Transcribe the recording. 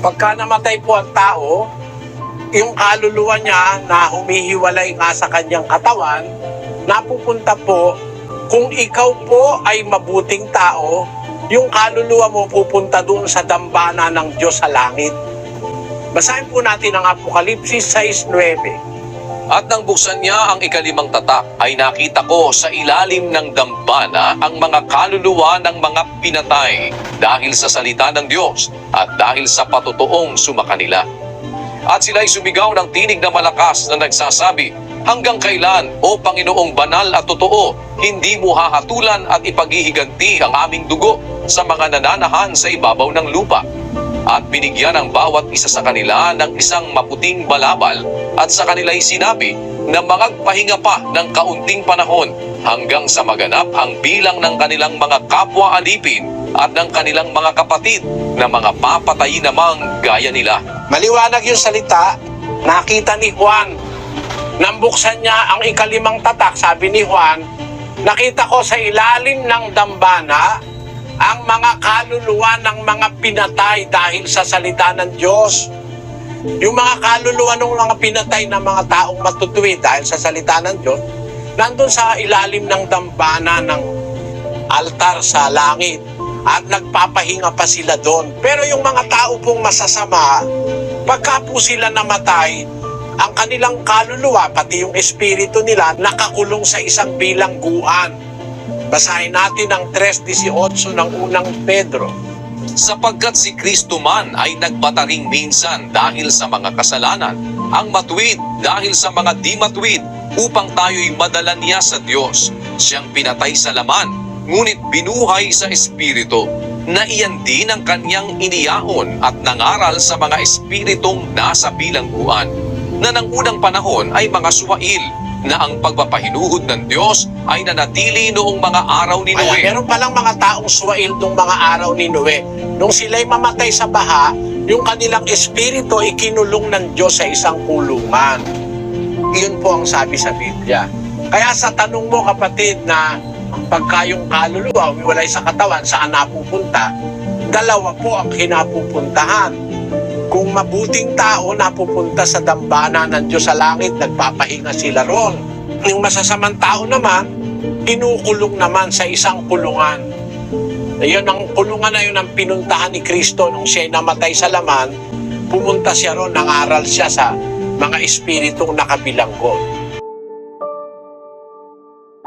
Pagka namatay po ang tao, yung kaluluwa niya na humihiwalay nga sa kanyang katawan, napupunta po, kung ikaw po ay mabuting tao, yung kaluluwa mo pupunta doon sa dambana ng Diyos sa langit. Basahin po natin ang Apokalipsis 6.9. At nang buksan niya ang ikalimang tatak, ay nakita ko sa ilalim ng dambana ang mga kaluluwa ng mga pinatay dahil sa salita ng Diyos at dahil sa patutuong sumakanila. At sila'y sumigaw ng tinig na malakas na nagsasabi, Hanggang kailan, O Panginoong banal at totoo, hindi mo hahatulan at ipaghihiganti ang aming dugo sa mga nananahan sa ibabaw ng lupa at binigyan ang bawat isa sa kanila ng isang maputing balabal at sa kanila'y sinabi na magpahinga pa ng kaunting panahon hanggang sa maganap ang bilang ng kanilang mga kapwa alipin at ng kanilang mga kapatid na mga papatayin namang gaya nila. Maliwanag yung salita, nakita ni Juan. Nang buksan niya ang ikalimang tatak, sabi ni Juan, nakita ko sa ilalim ng dambana ang mga kaluluwa ng mga pinatay dahil sa salita ng Diyos. Yung mga kaluluwa ng mga pinatay na mga taong matutuwid dahil sa salita ng Diyos, nandun sa ilalim ng dambana ng altar sa langit at nagpapahinga pa sila doon. Pero yung mga tao pong masasama, pagka po sila namatay, ang kanilang kaluluwa, pati yung espiritu nila, nakakulong sa isang bilangguan. Basahin natin ang 3.18 ng unang Pedro. Sapagkat si Kristo man ay nagbataring minsan dahil sa mga kasalanan, ang matuwid dahil sa mga di matuwid, upang tayo'y madala niya sa Diyos. Siyang pinatay sa laman, ngunit binuhay sa Espiritu, na iyan din ang kanyang iniyahon at nangaral sa mga espiritong nasa bilangguan, na ng unang panahon ay mga suwail, na ang pagpapahinuhod ng Diyos ay nanatili noong mga araw ni Noe. meron palang mga taong suwail nung mga araw ni Noe. Nung sila'y mamatay sa baha, yung kanilang espiritu ikinulong ng Diyos sa isang kulungan. Iyon po ang sabi sa Biblia. Kaya sa tanong mo kapatid na pagka yung kaluluwa umiwalay sa katawan, saan napupunta? Dalawa po ang kinapupuntahan. Kung mabuting tao napupunta sa dambana ng Diyos sa langit, nagpapahinga sila ron. Yung masasamang tao naman, kinukulong naman sa isang kulungan. Ayun ang kulungan na yun ang pinuntahan ni Kristo nung siya namatay sa laman, pumunta siya ron, nangaral siya sa mga espiritong nakabilanggo.